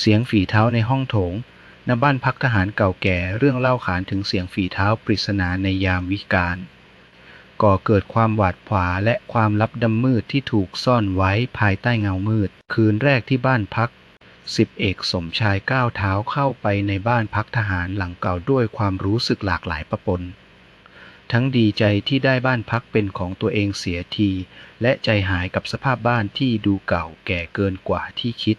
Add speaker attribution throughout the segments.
Speaker 1: เสียงฝีเท้าในห้องโถงณบ้านพักทหารเก่าแก่เรื่องเล่าขานถึงเสียงฝีเท้าปริศนาในยามวิกาลก่อเกิดความหวาดผวาและความลับดำมืดที่ถูกซ่อนไว้ภายใต้เงามืด คืนแรกที่บ้านพักสิบเอกสมชายก้าวเท้าเข้าไปในบ้านพักทหารหลังเก่าด้วยความรู้สึกหลากหลายประปน ทั้งดีใจที่ได้บ้านพักเป็นของตัวเองเสียที และใจหายกับสภาพบ้านที่ดูเก่าแก่เกินกว่าที่คิด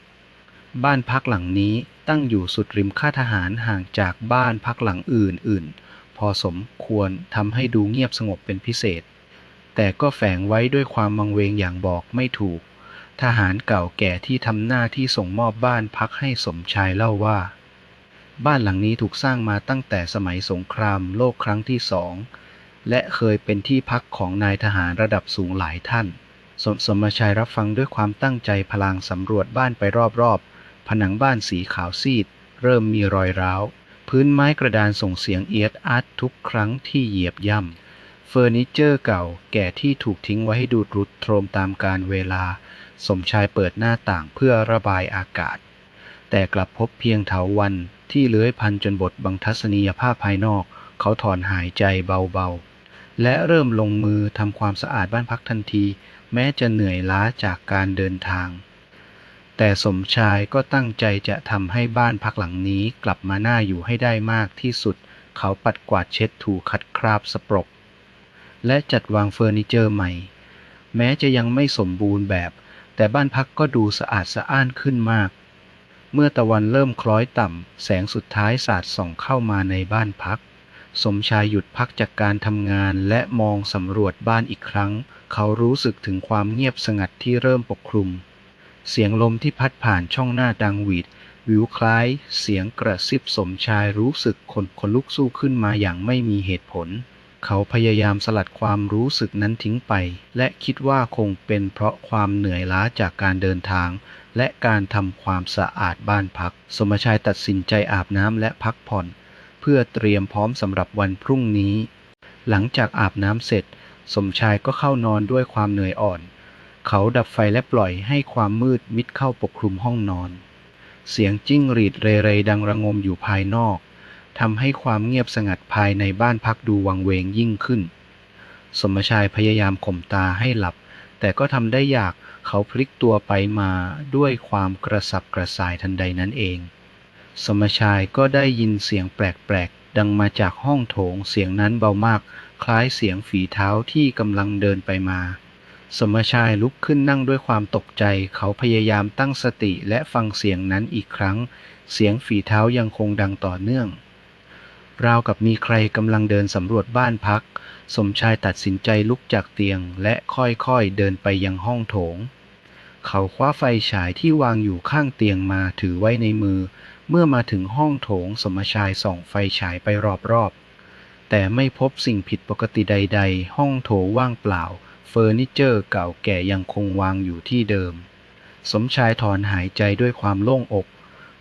Speaker 1: บ้านพักหลังนี้ตั้งอยู่สุดริมค่ายทหารห่างจากบ้านพักหลังอื่นๆ พอสมควรทำให้ดูเงียบสงบเป็นพิเศษ แต่ก็แฝงไว้ด้วยความมังเวงอย่างบอกไม่ถูก ทหารเก่าแก่ที่ทำหน้าที่ส่งมอบบ้านพักให้สมชายเล่าว่า บ้านหลังนี้ถูกสร้างมาตั้งแต่สมัยสงครามโลกครั้งที่สองและเคยเป็นที่พักของนายทหารระดับสูงหลายท่าน สมสมชายรับฟังด้วยความตั้งใจพลางสำรวจบ้านไปรอบๆ ผนังบ้านสีขาวซีด เริ่มมีรอยร้าว พื้นไม้กระดานส่งเสียงเอียดอาร์ตทุกครั้งที่เหยียบย่ำ เฟอร์นิเจอร์เก่าแก่ที่ถูกทิ้งไว้ให้ดูดรุดโทรมตามการเวลา สมชายเปิดหน้าต่างเพื่อระบายอากาศ แต่กลับพบเพียงเถาวันที่เลื้อยพันจนบทบังทัศนียภาพภายนอก เขาถอนหายใจเบาๆ และเริ่มลงมือทำความสะอาดบ้านพักทันที แม้จะเหนื่อยล้าจากการเดินทาง แต่สมชายก็ตั้งใจจะทำให้บ้านพักหลังนี้กลับมาน่าอยู่ให้ได้มากที่สุด เขาปัดกวาดเช็ดถูขัดคราบสปรก และจัดวางเฟอร์นิเจอร์ใหม่ แม้จะยังไม่สมบูรณ์แบบ แต่บ้านพักก็ดูสะอาดสะอ้านขึ้นมาก เมื่อตะวันเริ่มคล้อยต่ำ แสงสุดท้ายสาดส่องเข้ามาในบ้านพัก สมชายหยุดพักจากการทำงานและมองสำรวจบ้านอีกครั้ง เขารู้สึกถึงความเงียบสงัดที่เริ่มปกคลุม เสียงลมที่พัดผ่านช่องหน้าดังหวีด วิวคล้าย เสียงกระซิบสมชายรู้สึกขนขนลุกสู้ขึ้นมาอย่างไม่มีเหตุผล เขาพยายามสลัดความรู้สึกนั้นทิ้งไป และคิดว่าคงเป็นเพราะความเหนื่อยล้าจากการเดินทาง และการทำความสะอาดบ้านพัก สมชายตัดสินใจอาบน้ำและพักผ่อน เพื่อเตรียมพร้อมสำหรับวันพรุ่งนี้ หลังจากอาบน้ำเสร็จ สมชายก็เข้านอนด้วยความเหนื่อยอ่อน เขาดับไฟและปล่อยให้ความมืดมิดเข้าปกคลุมห้องนอน เสียงจิ้งหรีดเรไรดังระงมอยู่ภายนอกทำให้ความเงียบสงัดภายในบ้านพักดูวังเวงยิ่งขึ้น สมชายพยายามข่มตาให้หลับ แต่ก็ทำได้ยากเขาพลิกตัวไปมาด้วยความกระสับกระส่ายทันใดนั้นเอง สมชายก็ได้ยินเสียงแปลกๆ ดังมาจากห้องโถงเสียงนั้นเบามาก คล้ายเสียงฝีเท้าที่กำลังเดินไปมา สมชายลุกขึ้นนั่งด้วยความตกใจ เขาพยายามตั้งสติและฟังเสียงนั้นอีกครั้ง เสียงฝีเท้ายังคงดังต่อเนื่อง ราวกับมีใครกำลังเดินสำรวจบ้านพัก สมชายตัดสินใจลุกจากเตียง และค่อยๆเดินไปยังห้องโถง เขาคว้าไฟฉายที่วางอยู่ข้างเตียงมาถือไว้ในมือ เมื่อมาถึงห้องโถง สมชายส่องไฟฉายไปรอบๆ แต่ไม่พบสิ่งผิดปกติใด ๆ ห้องโถงว่างเปล่า เฟอร์นิเจอร์เก่าแก่ยังคงวางอยู่ที่เดิม สมชายถอนหายใจด้วยความโล่งอก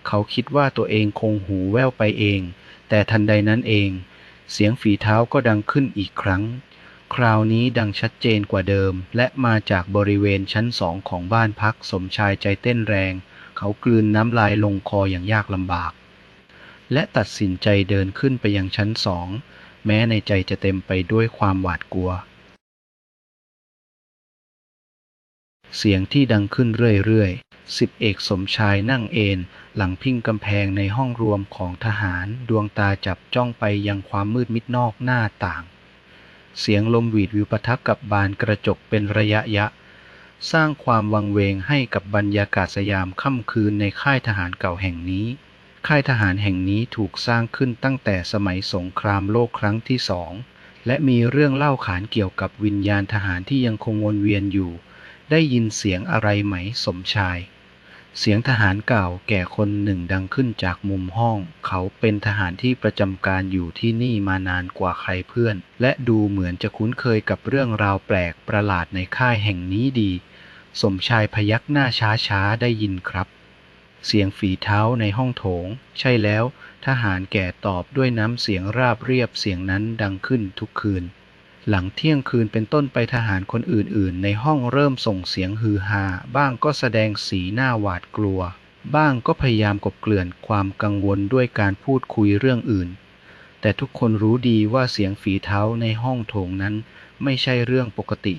Speaker 1: เขาคิดว่าตัวเองคงหูแว่วไปเอง แต่ทันใดนั้นเอง เสียงฝีเท้าก็ดังขึ้นอีกครั้ง คราวนี้ดังชัดเจนกว่าเดิม และมาจากบริเวณชั้นสองของบ้านพักสมชายใจเต้นแรง เขากลืนน้ำลายลงคออย่างยากลำบาก และตัดสินใจเดินขึ้นไปยังชั้นสองแม้ในใจจะเต็มไปด้วยความหวาดกลัว เสียงที่ดังขึ้นเรื่อยๆสิบเอกสมชายนั่งเอนหลังพิงกำแพงในห้องรวมของทหารดวงตาจับจ้องไปยังความมืดมิดนอกหน้าต่าง เสียงลมหวีดวิวปะทะกับบานกระจกเป็นระยะยะ สร้างความวังเวงให้กับบรรยากาศสยามค่ำคืนในค่ายทหารเก่าแห่งนี้ ค่ายทหารแห่งนี้ถูกสร้างขึ้นตั้งแต่สมัยสงครามโลกครั้งที่สองและมีเรื่องเล่าขานเกี่ยวกับวิญญาณทหารที่ยังคงวนเวียนอยู่ ได้ยินเสียงอะไรไหมสมชาย เสียงทหารเก่าแก่คนหนึ่งดังขึ้นจากมุมห้อง เขาเป็นทหารที่ประจำการอยู่ที่นี่มานานกว่าใครเพื่อน และดูเหมือนจะคุ้นเคยกับเรื่องราวแปลกประหลาดในค่ายแห่งนี้ดี สมชายพยักหน้าช้าๆได้ยินครับ เสียงฝีเท้าในห้องโถง ใช่แล้ว ทหารแก่ตอบด้วยน้ำเสียงราบเรียบเสียงนั้นดังขึ้นทุกคืน หลังเที่ยงคืนเป็นต้นไปทหารคนอื่นๆ ในห้องเริ่มส่งเสียงฮือฮา บ้างก็แสดงสีหน้าหวาดกลัว บ้างก็พยายามกบเกลื่อนความกังวลด้วยการพูดคุยเรื่องอื่น แต่ทุกคนรู้ดีว่าเสียงฝีเท้าในห้องโถงนั้น ไม่ใช่เรื่องปกติ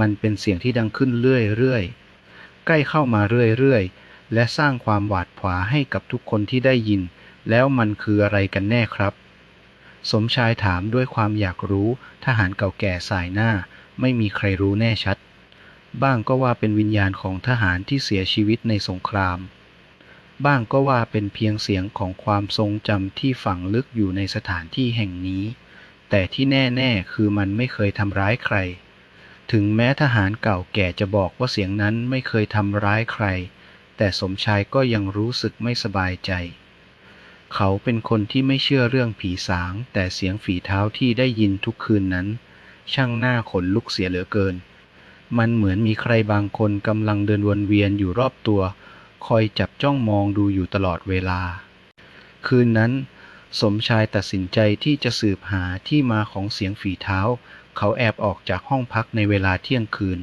Speaker 1: มันเป็นเสียงที่ดังขึ้นเรื่อยๆ ใกล้เข้ามาเรื่อยๆ และสร้างความหวาดผวาให้กับทุกคนที่ได้ยิน แล้วมันคืออะไรกันแน่ครับ สมชายถามด้วยความอยากรู้ ทหารเก่าแก่สายหน้า ไม่มีใครรู้แน่ชัด บ้างก็ว่าเป็นวิญญาณของทหารที่เสียชีวิตในสงคราม บ้างก็ว่าเป็นเพียงเสียงของความทรงจำที่ฝังลึกอยู่ในสถานที่แห่งนี้ แต่ที่แน่ๆคือมันไม่เคยทำร้ายใคร ถึงแม้ทหารเก่าแก่จะบอกว่าเสียงนั้นไม่เคยทำร้ายใคร แต่สมชายก็ยังรู้สึกไม่สบายใจ เขาเป็นคนที่ไม่เชื่อเรื่องผีสาง แต่เสียงฝีเท้าที่ได้ยินทุกคืนนั้น ช่างหน้าขนลุกเสียเหลือเกิน มันเหมือนมีใครบางคนกำลังเดินวนเวียนอยู่รอบตัว คอยจับจ้องมองดูอยู่ตลอดเวลา คืนนั้น สมชายตัดสินใจที่จะสืบหาที่มาของเสียงฝีเท้า เขาแอบออกจากห้องพักในเวลาเที่ยงคืน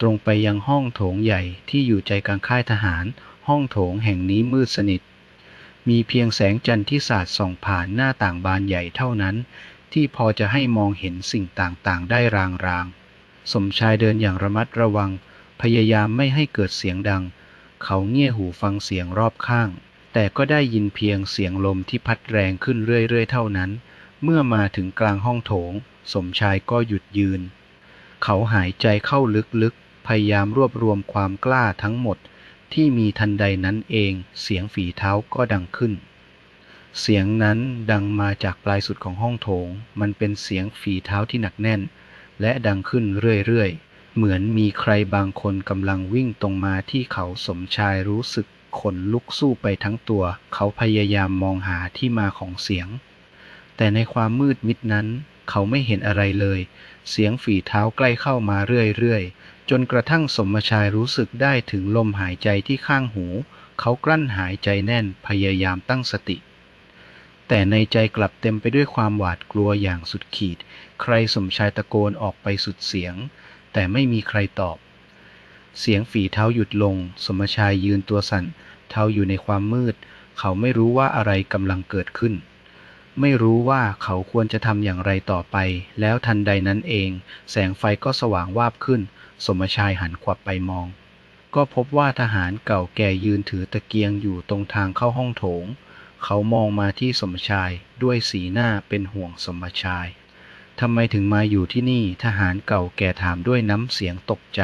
Speaker 1: ตรงไปยังห้องโถงใหญ่ที่อยู่ใจกลางค่ายทหาร ห้องโถงแห่งนี้มืดสนิท มีเพียงแสงจันทร์ที่สาดส่องผ่านหน้าต่างบานใหญ่เท่านั้น ที่พอจะให้มองเห็นสิ่งต่างๆ ได้รางๆ สมชายเดินอย่างระมัดระวัง พยายามไม่ให้เกิดเสียงดัง เขาเงี่ยหูฟังเสียงรอบข้าง แต่ก็ได้ยินเพียงเสียงลมที่พัดแรงขึ้นเรื่อยๆ เท่านั้น เมื่อมาถึงกลางห้องโถง สมชายก็หยุดยืน เขาหายใจเข้าลึกๆ พยายามรวบรวมความกล้าทั้งหมด ที่มีทันใดนั้นเองเสียงฝีเท้าก็ดังขึ้น เสียงนั้นดังมาจากปลายสุดของห้องโถง มันเป็นเสียงฝีเท้าที่หนักแน่น และดังขึ้นเรื่อยๆ เหมือนมีใครบางคนกำลังวิ่งตรงมาที่เขาสมชายรู้สึกขนลุกสู้ไปทั้งตัว เขาพยายามมองหาที่มาของเสียง แต่ในความมืดมิดนั้น เขาไม่เห็นอะไรเลย เสียงฝีเท้าใกล้เข้ามาเรื่อยๆ จนกระทั่งสมชายรู้สึกได้ถึงลมหายใจที่ข้างหู เขากลั้นหายใจแน่นพยายามตั้งสติ แต่ในใจกลับเต็มไปด้วยความหวาดกลัวอย่างสุดขีด ใครสมชายตะโกนออกไปสุดเสียง แต่ไม่มีใครตอบ เสียงฝีเท้าหยุดลง สมชายยืนตัวสั่น เท้าอยู่ในความมืด เขาไม่รู้ว่าอะไรกำลังเกิดขึ้นไม่รู้ว่าเขาควรจะทำอย่างไรต่อไป แล้วทันใดนั้นเอง แสงไฟก็สว่างวาบขึ้น สมชายหันขวับไปมอง ก็พบว่าทหารเก่าแก่ยืนถือตะเกียงอยู่ตรงทางเข้าห้องโถง เขามองมาที่สมชายด้วยสีหน้าเป็นห่วงสมชายทำไมถึงมาอยู่ที่นี่ทหารเก่าแก่ถามด้วยน้ำเสียงตกใจ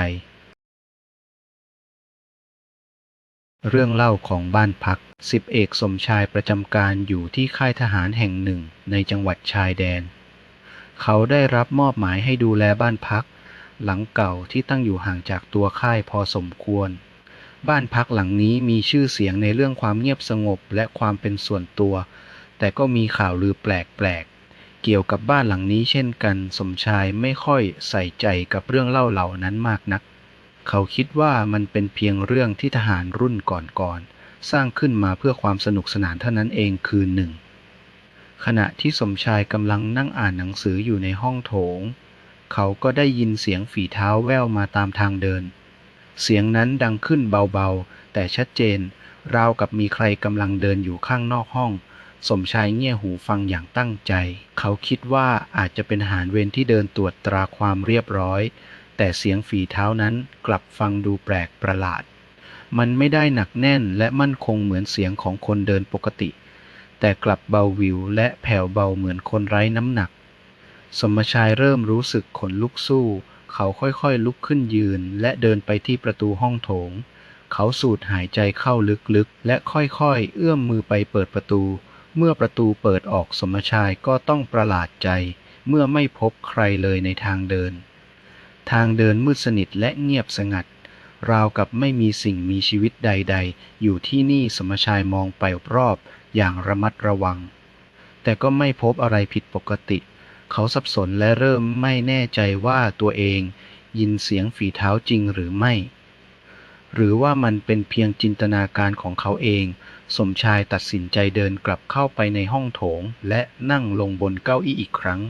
Speaker 1: เรื่องเล่าของบ้านพักสิบเอกสมชายประจำการอยู่ที่ค่ายทหารแห่งหนึ่งในจังหวัดชายแดน เขาได้รับมอบหมายให้ดูแลบ้านพัก หลังเก่าที่ตั้งอยู่ห่างจากตัวค่ายพอสมควร บ้านพักหลังนี้มีชื่อเสียงในเรื่องความเงียบสงบและความเป็นส่วนตัว แต่ก็มีข่าวลือแปลกๆ เกี่ยวกับบ้านหลังนี้เช่นกัน สมชายไม่ค่อยใส่ใจกับเรื่องเล่าเหล่านั้นมากนัก เขาคิดว่ามันเป็นเพียงเรื่องที่ทหารรุ่นก่อนๆสร้างขึ้นมาเพื่อความสนุกสนานเท่านั้นเองคืนหนึ่ง ขณะที่สมชายกำลังนั่งอ่านหนังสืออยู่ในห้องโถง เขาก็ได้ยินเสียงฝีเท้าแว่วมาตามทางเดิน เสียงนั้นดังขึ้นเบาๆ แต่ชัดเจน ราวกับมีใครกำลังเดินอยู่ข้างนอกห้อง สมชายเงี่ยหูฟังอย่างตั้งใจ เขาคิดว่าอาจจะเป็นหารเวรที่เดินตรวจตราความเรียบร้อย แต่เสียงฝีเท้านั้นกลับฟังดูแปลกประหลาด มันไม่ได้หนักแน่นและมั่นคงเหมือนเสียงของคนเดินปกติ แต่กลับเบาวิวและแผ่วเบาเหมือนคนไร้น้ำหนัก สมชายเริ่มรู้สึกขนลุกสู้ เขาค่อยๆลุกขึ้นยืน และเดินไปที่ประตูห้องโถง เขาสูดหายใจเข้าลึกๆ และค่อยๆ เอื้อมมือไปเปิดประตู เมื่อประตูเปิดออกสมชายก็ต้องประหลาดใจ เมื่อไม่พบใครเลยในทางเดิน ทางเดินมืดสนิทและเงียบสงัด ราวกับไม่มีสิ่งมีชีวิตใดๆ อยู่ที่นี่สมชายมองไปรอบอย่างระมัดระวัง แต่ก็ไม่พบอะไรผิดปกติ เขาสับสนและเริ่มไม่แน่ใจว่าตัวเองยินเสียงฝีเท้าจริงหรือไม่ หรือว่ามันเป็นเพียงจินตนาการของเขาเอง สมชายตัดสินใจเดินกลับเข้าไปในห้องโถง และนั่งลงบนเก้าอี้อีกครั้ง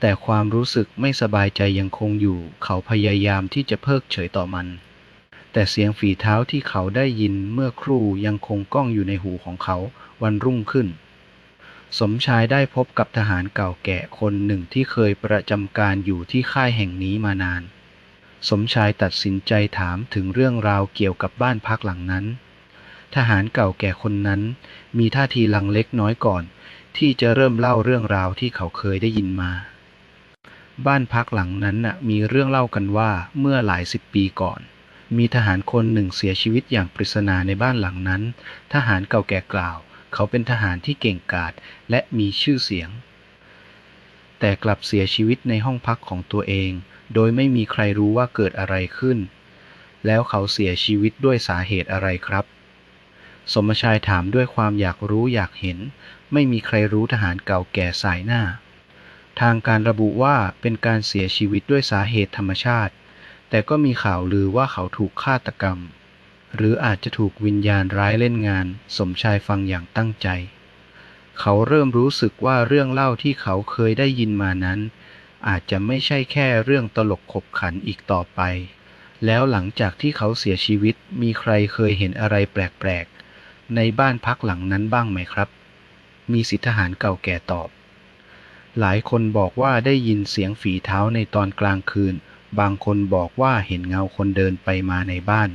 Speaker 1: แต่ความรู้สึกไม่สบายใจยังคงอยู่ เขาพยายามที่จะเพิกเฉยต่อมัน แต่เสียงฝีเท้าที่เขาได้ยินเมื่อครู่ยังคงก้องอยู่ในหูของเขาวันรุ่งขึ้น สมชายได้พบกับทหารเก่าแก่คนหนึ่งที่เคยประจำการอยู่ที่ค่ายแห่งนี้มานาน สมชายตัดสินใจถามถึงเรื่องราวเกี่ยวกับบ้านพักหลังนั้น ทหารเก่าแก่คนนั้น มีท่าทีลังเล็กน้อยก่อน ที่จะเริ่มเล่าเรื่องราวที่เขาเคยได้ยินมา บ้านพักหลังนั้นนะมีเรื่องเล่ากันว่าเมื่อหลายสิบปีก่อน มีทหารคนหนึ่งเสียชีวิตอย่างปริศนาในบ้านหลังนั้น ทหารเก่าแก่กล่าว เขาเป็นทหารที่เก่งกาจและมีชื่อเสียง แต่กลับเสียชีวิตในห้องพักของตัวเอง โดยไม่มีใครรู้ว่าเกิดอะไรขึ้น แล้วเขาเสียชีวิตด้วยสาเหตุอะไรครับ สมชายถามด้วยความอยากรู้อยากเห็น ไม่มีใครรู้ทหารเก่าแก่สายหน้า ทางการระบุว่าเป็นการเสียชีวิตด้วยสาเหตุธรรมชาติ แต่ก็มีข่าวลือว่าเขาถูกฆาตกรรม หรืออาจจะถูกวิญญาณร้ายเล่นงาน สมชายฟังอย่างตั้งใจ เขาเริ่มรู้สึกว่าเรื่องเล่าที่เขาเคยได้ยินมานั้น อาจจะไม่ใช่แค่เรื่องตลกขบขันอีกต่อไป แล้วหลังจากที่เขาเสียชีวิตมีใครเคยเห็นอะไรแปลกๆ ในบ้านพักหลังนั้นบ้างไหมครับ มีสิทธหารเก่าแก่ตอบ หลายคนบอกว่าได้ยินเสียงฝีเท้าในตอนกลางคืน บางคนบอกว่าเห็นเงาคนเดินไปมาในบ้าน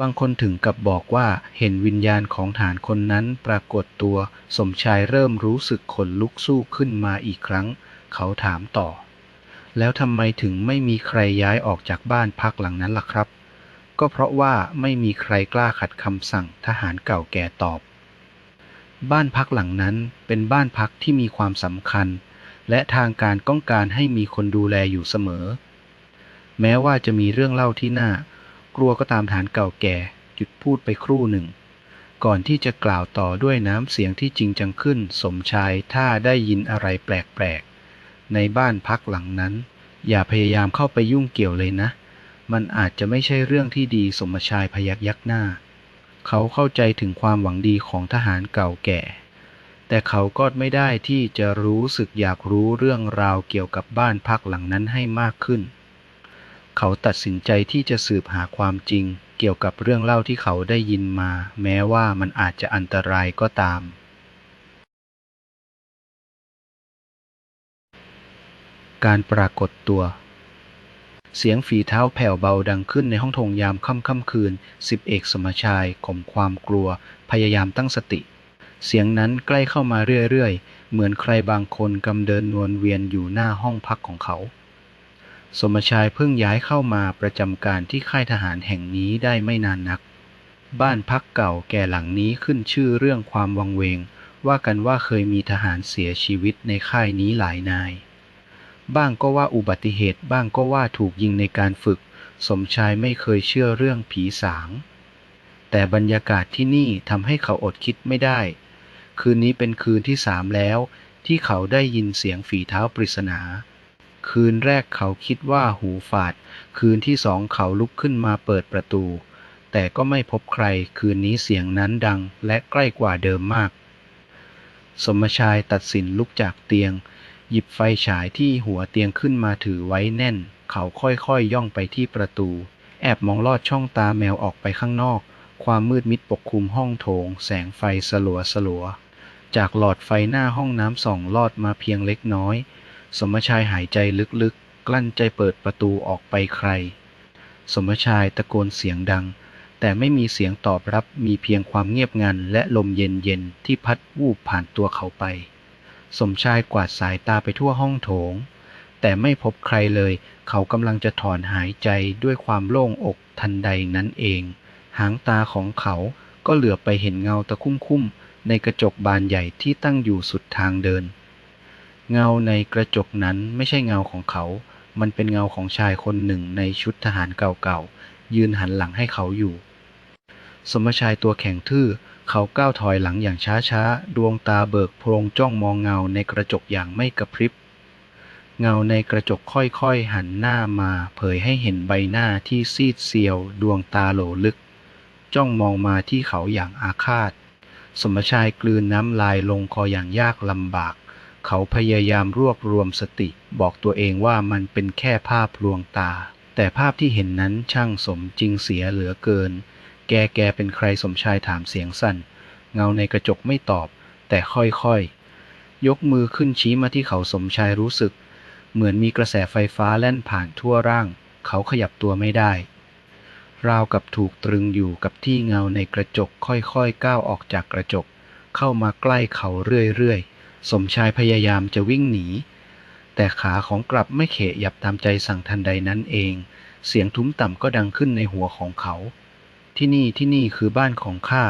Speaker 1: บางคนถึงกับบอกว่าเห็นวิญญาณของฐานคนนั้นปรากฏตัว สมชายเริ่มรู้สึกขนลุกสู้ขึ้นมาอีกครั้ง เขาถามต่อ แล้วทำไมถึงไม่มีใครย้ายออกจากบ้านพักหลังนั้นล่ะครับ ก็เพราะว่าไม่มีใครกล้าขัดคำสั่งทหารเก่าแก่ตอบ บ้านพักหลังนั้นเป็นบ้านพักที่มีความสำคัญ และทางการต้องการให้มีคนดูแลอยู่เสมอ แม้ว่าจะมีเรื่องเล่าที่น่า กลัวก็ตามฐานเก่าแก่ หยุดพูดไปครู่หนึ่ง ก่อนที่จะกล่าวต่อด้วยน้ำเสียงที่จริงจังขึ้น สมชายถ้าได้ยินอะไรแปลกๆ ในบ้านพักหลังนั้น อย่าพยายามเข้าไปยุ่งเกี่ยวเลยนะ มันอาจจะไม่ใช่เรื่องที่ดีสมชายพยักยักหน้า เขาเข้าใจถึงความหวังดีของทหารเก่าแก่ แต่เขาก็ไม่ได้ที่จะรู้สึกอยากรู้เรื่องราวเกี่ยวกับบ้านพักหลังนั้นให้มากขึ้น เขาตัดสินใจที่จะสืบหาความจริง เกี่ยวกับเรื่องเล่าที่เขาได้ยินมา แม้ว่ามันอาจจะอันตรายก็ตาม การปรากฏตัว เสียงฝีเท้าแผ่วเบาดังขึ้นในห้องโถงยามค่ำค่ำคืน สิบเอกสมชายข่มความกลัว พยายามตั้งสติ เสียงนั้นใกล้เข้ามาเรื่อยๆ เหมือนใครบางคนกำเดินนวลเวียนอยู่หน้าห้องพักของเขา สมชายเพิ่งย้ายเข้ามาประจำการที่ค่ายทหารแห่งนี้ได้ไม่นานนัก บ้านพักเก่าแก่หลังนี้ขึ้นชื่อเรื่องความวังเวง ว่ากันว่าเคยมีทหารเสียชีวิตในค่ายนี้หลายนาย บ้างก็ว่าอุบัติเหตุบ้างก็ว่าถูกยิงในการฝึก สมชายไม่เคยเชื่อเรื่องผีสาง แต่บรรยากาศที่นี่ทำให้เขาอดคิดไม่ได้ คืนนี้เป็นคืนที่สามแล้ว ที่เขาได้ยินเสียงฝีเท้าปริศนา คืนแรกเขาคิดว่าหูฝาด คืนที่สองเขาลุกขึ้นมาเปิดประตู แต่ก็ไม่พบใคร คืนนี้เสียงนั้นดังและใกล้กว่าเดิมมาก สมชายตัดสินลุกจากเตียง หยิบไฟฉายที่หัวเตียงขึ้นมาถือไว้แน่น เขาค่อยๆยย่องไปที่ประตู แอบมองลอดช่องตาแมวออกไปข้างนอก ความมืดมิดปกคลุมห้องโถง แสงไฟสลัวสลัวๆจากหลอดไฟหน้าห้องน้ำส่องลอดมาเพียงเล็กน้อย สมชายหายใจลึกๆ กลั้นใจเปิดประตูออกไปใคร สมชายตะโกนเสียงดัง แต่ไม่มีเสียงตอบรับมีเพียงความเงียบงันและลมเย็นๆที่พัดวูบผ่านตัวเขาไป สมชายกวาดสายตาไปทั่วห้องโถง แต่ไม่พบใครเลย เขากำลังจะถอนหายใจด้วยความโล่งอกทันใดนั้นเอง หางตาของเขาก็เหลือไปเห็นเงาตะคุ่มๆในกระจกบานใหญ่ที่ตั้งอยู่สุดทางเดิน เงาในกระจกนั้นไม่ใช่เงาของเขา มันเป็นเงาของชายคนหนึ่งในชุดทหารเก่าๆ ยืนหันหลังให้เขาอยู่ สมชายตัวแข็งทื่อ เขาก้าวถอยหลังอย่างช้าๆ ดวงตาเบิกโพรงจ้องมองเงาในกระจกอย่างไม่กระพริบ เงาในกระจกค่อยๆ หันหน้ามาเผยให้เห็นใบหน้าที่ซีดเซียว ดวงตาโหลลึก จ้องมองมาที่เขาอย่างอาฆาต สมชายกลืนน้ำลายลงคออย่างยากลำบาก เขาพยายามรวบรวมสติ บอกตัวเองว่ามันเป็นแค่ภาพลวงตา แต่ภาพที่เห็นนั้นช่างสมจริงเสียเหลือเกิน แกแกเป็นใครสมชายถามเสียงสั่น เงาในกระจกไม่ตอบ แต่ค่อยๆ ยกมือขึ้นชี้มาที่เขาสมชายรู้สึก เหมือนมีกระแสไฟฟ้าแล่นผ่านทั่วร่าง เขาขยับตัวไม่ได้ ราวกับถูกตรึงอยู่กับที่เงาในกระจกค่อยๆ ก้าวออกจากกระจก เข้ามาใกล้เขาเรื่อยๆ สมชายพยายามจะวิ่งหนี แต่ขาของกลับไม่เขะยับตามใจสั่งทันใดนั้นเอง เสียงทุ้มต่ำก็ดังขึ้นในหัวของเขา ที่นี่ที่นี่คือบ้านของข้า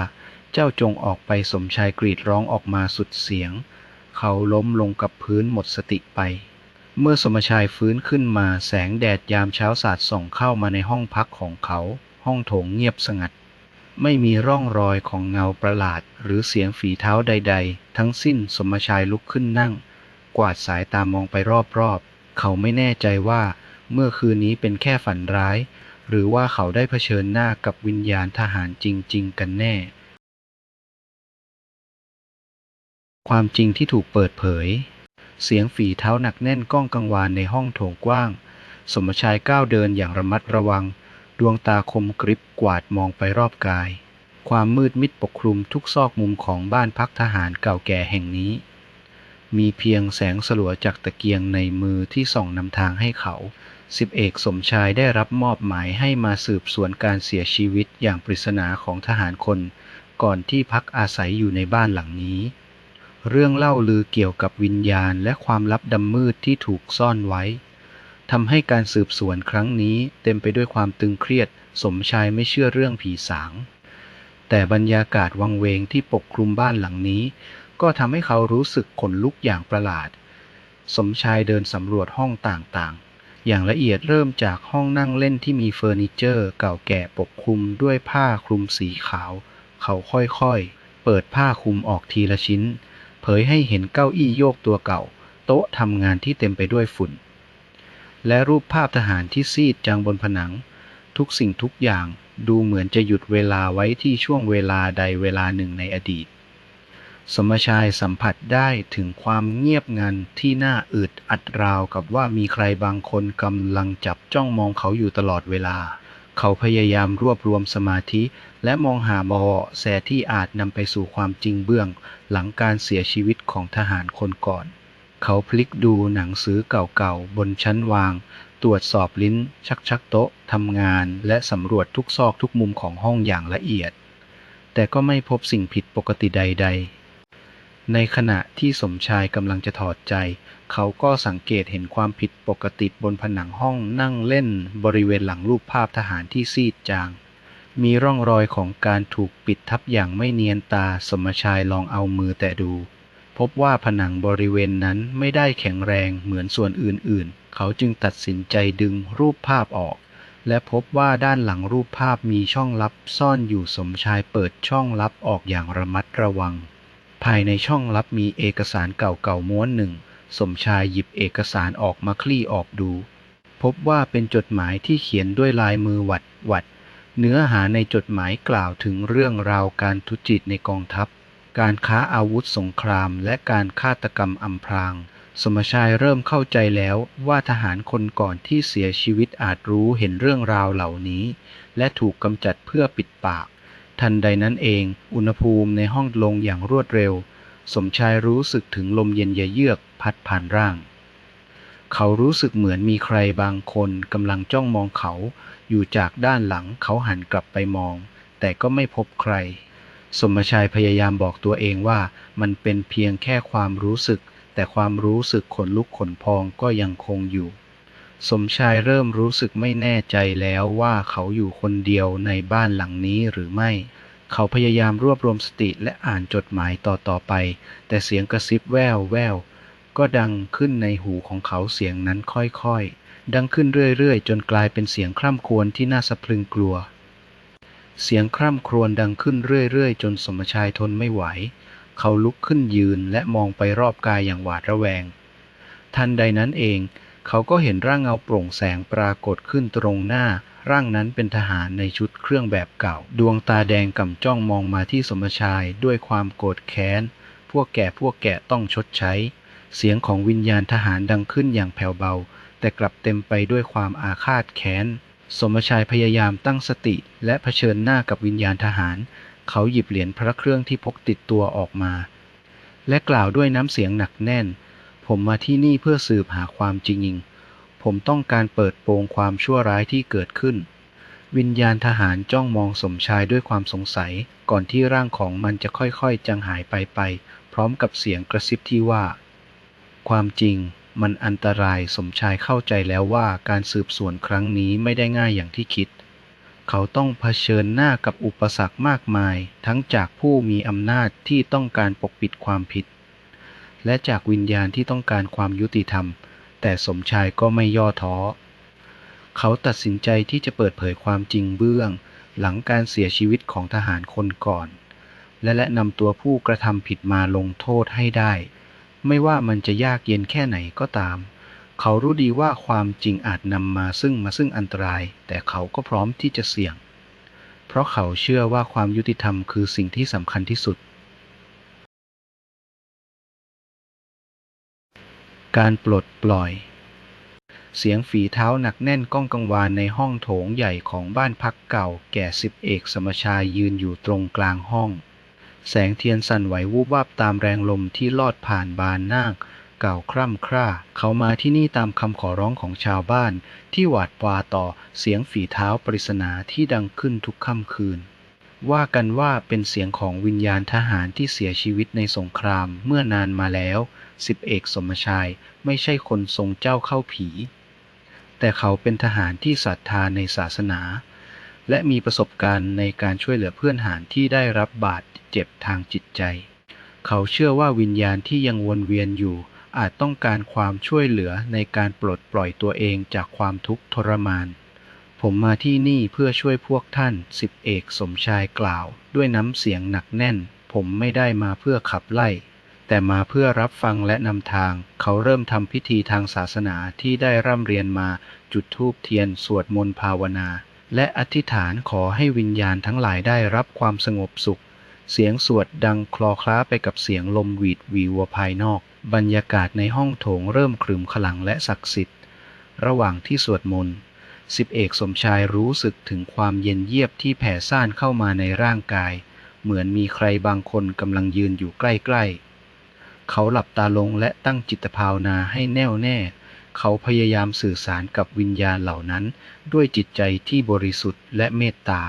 Speaker 1: เจ้าจงออกไปสมชายกรีดร้องออกมาสุดเสียง เขาล้มลงกับพื้นหมดสติไป เมื่อสมชายฟื้นขึ้นมาแสงแดดยามเช้าสาดส่องเข้ามาในห้องพักของเขา ห้องโถงเงียบสงัด ไม่มีร่องรอยของเงาประหลาด หรือเสียงฝีเท้าใด ๆ ทั้งสิ้นสมชายลุกขึ้นนั่ง กวาดสายตามองไปรอบๆ เขาไม่แน่ใจว่าเมื่อคืนนี้เป็นแค่ฝันร้าย หรือว่าเขาได้เผชิญหน้ากับวิญญาณทหารจริง ๆ กันแน่ ความจริงที่ถูกเปิดเผย เสียงฝีเท้าหนักแน่นก้องกังวานในห้องโถงกว้าง สมชายก้าวเดินอย่างระมัดระวัง ดวงตาคมกริบกวาดมองไปรอบกาย ความมืดมิดปกคลุมทุกซอกมุมของบ้านพักทหารเก่าแก่แห่งนี้ มีเพียงแสงสลัวจากตะเกียงในมือที่ส่องนำทางให้เขาสิบเอกสมชายได้รับมอบหมายให้มาสืบสวนการเสียชีวิตอย่างปริศนาของทหารคน ก่อนที่พักอาศัยอยู่ในบ้านหลังนี้ เรื่องเล่าลือเกี่ยวกับวิญญาณและความลับดำมืดที่ถูกซ่อนไว้ ทำให้การสืบสวนครั้งนี้เต็มไปด้วยความตึงเครียด สมชายไม่เชื่อเรื่องผีสาง แต่บรรยากาศวังเวงที่ปกคลุมบ้านหลังนี้ ก็ทำให้เขารู้สึกขนลุกอย่างประหลาด สมชายเดินสำรวจห้องต่างๆ อย่างละเอียดเริ่มจากห้องนั่งเล่นที่มีเฟอร์นิเจอร์เก่าแก่ปกคลุมด้วยผ้าคลุมสีขาว เขาค่อยๆ เปิดผ้าคลุมออกทีละชิ้น เผยให้เห็นเก้าอี้โยกตัวเก่า โต๊ะทำงานที่เต็มไปด้วยฝุ่น และรูปภาพทหารที่ซีดจางบนผนัง ทุกสิ่งทุกอย่างดูเหมือนจะหยุดเวลาไว้ที่ช่วงเวลาใดเวลาหนึ่งในอดีต สมชายสัมผัสได้ถึงความเงียบงันที่น่าอึดอัดราวกับว่ามีใครบางคนกำลังจับจ้องมองเขาอยู่ตลอดเวลา เขาพยายามรวบรวมสมาธิ และมองหาเบาะแสที่อาจนำไปสู่ความจริงเบื้อง หลังการเสียชีวิตของทหารคนก่อน เขาพลิกดูหนังสือเก่าๆ บนชั้นวาง ตรวจสอบลิ้น ชักชักโต๊ะทำงาน และสำรวจทุกซอกทุกมุมของห้องอย่างละเอียด แต่ก็ไม่พบสิ่งผิดปกติใด ๆ ในขณะที่สมชายกำลังจะถอดใจ เขาก็สังเกตเห็นความผิดปกติบนผนังห้องนั่งเล่น บริเวณหลังรูปภาพทหารที่ซีดจาง มีร่องรอยของการถูกปิดทับอย่างไม่เนียนตาสมชายลองเอามือแตะดู บว่าผนังบริเวณนั้นไม่ได้แข็งแรงเหมือนส่วนอื่นๆ เขาจึงตัดสินใจดึงรูปภาพออก และพบว่าด้านหลังรูปภาพมีช่องลับซ่อนอยู่สมชายเปิดช่องลับออกอย่างระมัดระวัง ภายในช่องลับมีเอกสารเก่าๆม้วนหนึ่ง สมชายหยิบเอกสารออกมาคลี่ออกดู พบว่าเป็นจดหมายที่เขียนด้วยลายมือหวัดหวัด เนื้อหาในจดหมายกล่าวถึงเรื่องราวการทุจริตในกองทัพ การค้าอาวุธสงคราม และการฆาตกรรมอำพราง สมชายเริ่มเข้าใจแล้วว่าทหารคนก่อนที่เสียชีวิตอาจรู้เห็นเรื่องราวเหล่านี้ และถูกกำจัดเพื่อปิดปาก ทันใดนั้นเอง อุณหภูมิในห้องลงอย่างรวดเร็ว สมชายรู้สึกถึงลมเย็นเยือกพัดผ่านร่าง เขารู้สึกเหมือนมีใครบางคนกำลังจ้องมองเขา อยู่จากด้านหลังเขาหันกลับไปมอง แต่ก็ไม่พบใคร สมชายพยายามบอกตัวเองว่ามันเป็นเพียงแค่ความรู้สึก แต่ความรู้สึกขนลุกขนพองก็ยังคงอยู่ สมชายเริ่มรู้สึกไม่แน่ใจแล้วว่าเขาอยู่คนเดียวในบ้านหลังนี้หรือไม่ เขาพยายามรวบรวมสติและอ่านจดหมายต่อๆไป แต่เสียงกระซิบแววแววก็ดังขึ้นในหูของเขาเสียงนั้นค่อยๆ ดังขึ้นเรื่อยๆ จนกลายเป็นเสียงคร่ำครวญที่น่าสะพรึงกลัว เสียงคร่ำครวญดังขึ้นเรื่อยๆ จนสมชายทนไม่ไหว เขาลุกขึ้นยืนและมองไปรอบกายอย่างหวาดระแวง ทันใดนั้นเอง เขาก็เห็นร่างเงาโปร่งแสงปรากฏขึ้นตรงหน้า ร่างนั้นเป็นทหารในชุดเครื่องแบบเก่า ดวงตาแดงก่ำจ้องมองมาที่สมชายด้วยความโกรธแค้น พวกแก่พวกแก่ต้องชดใช้ เสียงของวิญญาณทหารดังขึ้นอย่างแผ่วเบา แต่กลับเต็มไปด้วยความอาฆาตแค้น สมชายพยายามตั้งสติและเผชิญหน้ากับวิญญาณทหาร เขาหยิบเหรียญพระเครื่องที่พกติดตัวออกมา และกล่าวด้วยน้ำเสียงหนักแน่น ผมมาที่นี่เพื่อสืบหาความจริง ผมต้องการเปิดโปงความชั่วร้ายที่เกิดขึ้น วิญญาณทหารจ้องมองสมชายด้วยความสงสัย ก่อนที่ร่างของมันจะค่อยๆ จางหายไปไป พร้อมกับเสียงกระซิบที่ว่า ความจริง มันอันตรายสมชายเข้าใจแล้วว่าการสืบสวนครั้งนี้ไม่ได้ง่ายอย่างที่คิด เขาต้องเผชิญหน้ากับอุปสรรคมากมาย ทั้งจากผู้มีอำนาจที่ต้องการปกปิดความผิด และจากวิญญาณที่ต้องการความยุติธรรม แต่สมชายก็ไม่ย่อท้อ เขาตัดสินใจที่จะเปิดเผยความจริงเบื้อง หลังการเสียชีวิตของทหารคนก่อน และและนำตัวผู้กระทำผิดมาลงโทษให้ได้ ไม่ว่ามันจะยากเย็นแค่ไหนก็ตาม เขารู้ดีว่าความจริงอาจนำมาซึ่งมาซึ่งอันตราย แต่เขาก็พร้อมที่จะเสี่ยง เพราะเขาเชื่อว่าความยุติธรรมคือสิ่งที่สำคัญที่สุด การปลดปล่อย เสียงฝีเท้าหนักแน่นก้องกังวานในห้องโถงใหญ่ของบ้านพักเก่า แก่สิบเอกสมชายยืนอยู่ตรงกลางห้อง แสงเทียนสั่นไหววูบวาบตามแรงลมที่ลอดผ่านบานนาคเก่าวคร่ำคร่า เขามาที่นี่ตามคำขอร้องของชาวบ้าน ที่หวาดหวาต่อเสียงฝีเท้าปริศนาที่ดังขึ้นทุกค่ำคืน ว่ากันว่าเป็นเสียงของวิญญาณทหารที่เสียชีวิตในสงครามเมื่อนานมาแล้ว สิบเอกสมชายไม่ใช่คนทรงเจ้าเข้าผี แต่เขาเป็นทหารที่ศรัทธาในศาสนา และมีประสบการณ์ในการช่วยเหลือเพื่อนหารที่ได้รับบาดเจ็บทางจิตใจ เขาเชื่อว่าวิญญาณที่ยังวนเวียนอยู่ อาจต้องการความช่วยเหลือในการปลดปล่อยตัวเองจากความทุกข์ทรมาน ผมมาที่นี่เพื่อช่วยพวกท่านสิบเอกสมชายกล่าว ด้วยน้ำเสียงหนักแน่น ผมไม่ได้มาเพื่อขับไล่แต่มาเพื่อรับฟังและนำทาง เขาเริ่มทำพิธีทางศาสนาที่ได้ร่ำเรียนมาจุดธูปเทียนสวดมนต์ภาวนา และอธิษฐานขอให้วิญญาณทั้งหลายได้รับความสงบสุข เสียงสวดดังคลอคล้าไปกับเสียงลมหวีดหวีวัวภายนอก บรรยากาศในห้องโถงเริ่มครึมขลังและศักดิ์สิทธิ์ ระหว่างที่สวดมนต์สิบเอกสมชายรู้สึกถึงความเย็นเยียบที่แผ่ซ่านเข้ามาในร่างกาย เหมือนมีใครบางคนกำลังยืนอยู่ใกล้ๆ เขาหลับตาลงและตั้งจิตภาวนาให้แน่วแน่ เขาพยายามสื่อสารกับวิญญาณเหล่านั้น ด้วยจิตใจที่บริสุทธิ์และเมตตา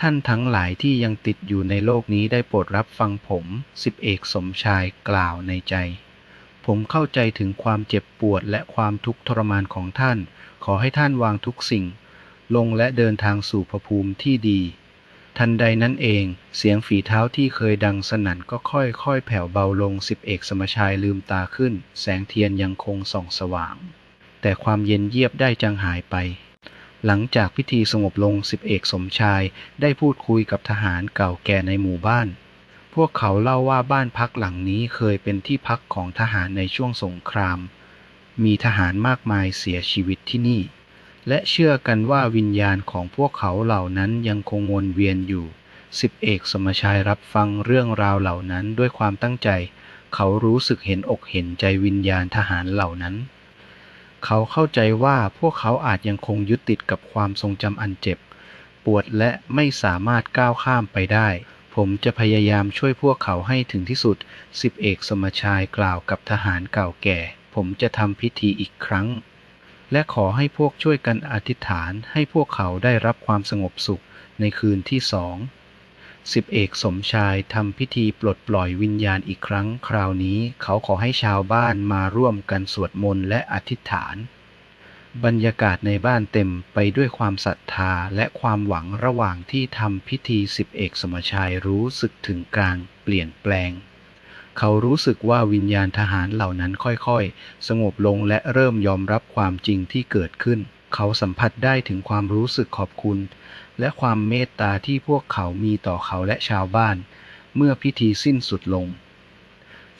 Speaker 1: ท่านทั้งหลายที่ยังติดอยู่ในโลกนี้ได้โปรดรับฟังผมสิบเอกสมชายกล่าวในใจ ผมเข้าใจถึงความเจ็บปวดและความทุกข์ทรมานของท่าน ขอให้ท่านวางทุกสิ่ง ลงและเดินทางสู่ภภูมิที่ดี ทันใดนั้นเอง เสียงฝีเท้าที่เคยดังสนั่นก็ค่อยๆ แผ่วเบาลงสิบเอกสมชายลืมตาขึ้น แสงเทียนยังคงส่องสว่าง แต่ความเย็นเยียบได้จางหายไป หลังจากพิธีสงบลงสิบเอกสมชายได้พูดคุยกับทหารเก่าแก่ในหมู่บ้าน พวกเขาเล่าว่าบ้านพักหลังนี้เคยเป็นที่พักของทหารในช่วงสงคราม มีทหารมากมายเสียชีวิตที่นี่ และเชื่อกันว่าวิญญาณของพวกเขาเหล่านั้นยังคงวนเวียนอยู่สิบเอกสมชายรับฟังเรื่องราวเหล่านั้นด้วยความตั้งใจ เขารู้สึกเห็นอกเห็นใจวิญญาณทหารเหล่านั้น เขาเข้าใจว่าพวกเขาอาจยังคงยึดติดกับความทรงจำอันเจ็บ ปวดและไม่สามารถก้าวข้ามไปได้ ผมจะพยายามช่วยพวกเขาให้ถึงที่สุดสิบเอกสมชายกล่าวกับทหารเก่าแก่ ผมจะทำพิธีอีกครั้ง และขอให้พวกช่วยกันอธิษฐานให้พวกเขาได้รับความสงบสุขในคืนที่สองสิบเอกสมชายทำพิธีปลดปล่อยวิญญาณอีกครั้ง คราวนี้เขาขอให้ชาวบ้านมาร่วมกันสวดมนต์และอธิษฐาน บรรยากาศในบ้านเต็มไปด้วยความศรัทธาและความหวังระหว่างที่ทำพิธีสิบเอกสมชายรู้สึกถึงการเปลี่ยนแปลง เขารู้สึกว่าวิญญาณทหารเหล่านั้นค่อยๆ สงบลงและเริ่มยอมรับความจริงที่เกิดขึ้น เขาสัมผัสได้ถึงความรู้สึกขอบคุณ และความเมตตาที่พวกเขามีต่อเขาและชาวบ้าน เมื่อพิธีสิ้นสุดลง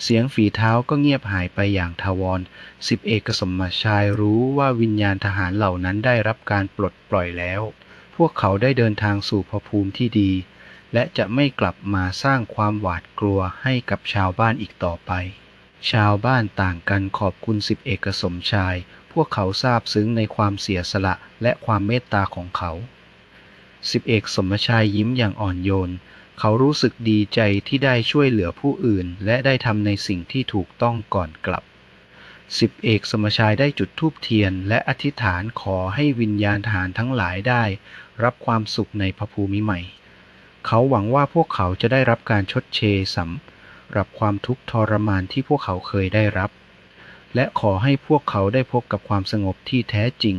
Speaker 1: เสียงฝีเท้าก็เงียบหายไปอย่างทาวรสิบเอกสมชายรู้ว่าวิญญาณทหารเหล่านั้นได้รับการปลดปล่อยแล้ว พวกเขาได้เดินทางสู่ภพภูมิที่ดี และจะไม่กลับมาสร้างความหวาดกลัวให้กับชาวบ้านอีกต่อไป ชาวบ้านต่างกันขอบคุณสิบเอกสมชาย พวกเขาซาบซึ้งในความเสียสละและความเมตตาของเขา สิบเอกสมชายยิ้มอย่างอ่อนโยน เขารู้สึกดีใจที่ได้ช่วยเหลือผู้อื่น และได้ทำในสิ่งที่ถูกต้องก่อนกลับสิบเอกสมชายได้จุดธูปเทียน และอธิษฐานขอให้วิญญาณทหารทั้งหลายได้ รับความสุขในพระภูมิใหม่ เขาหวังว่าพวกเขาจะได้รับการชดเชยสำหรับความทุกข์ทรมานที่พวกเขาเคยได้รับ และขอให้พวกเขาได้พบกับความสงบที่แท้จริง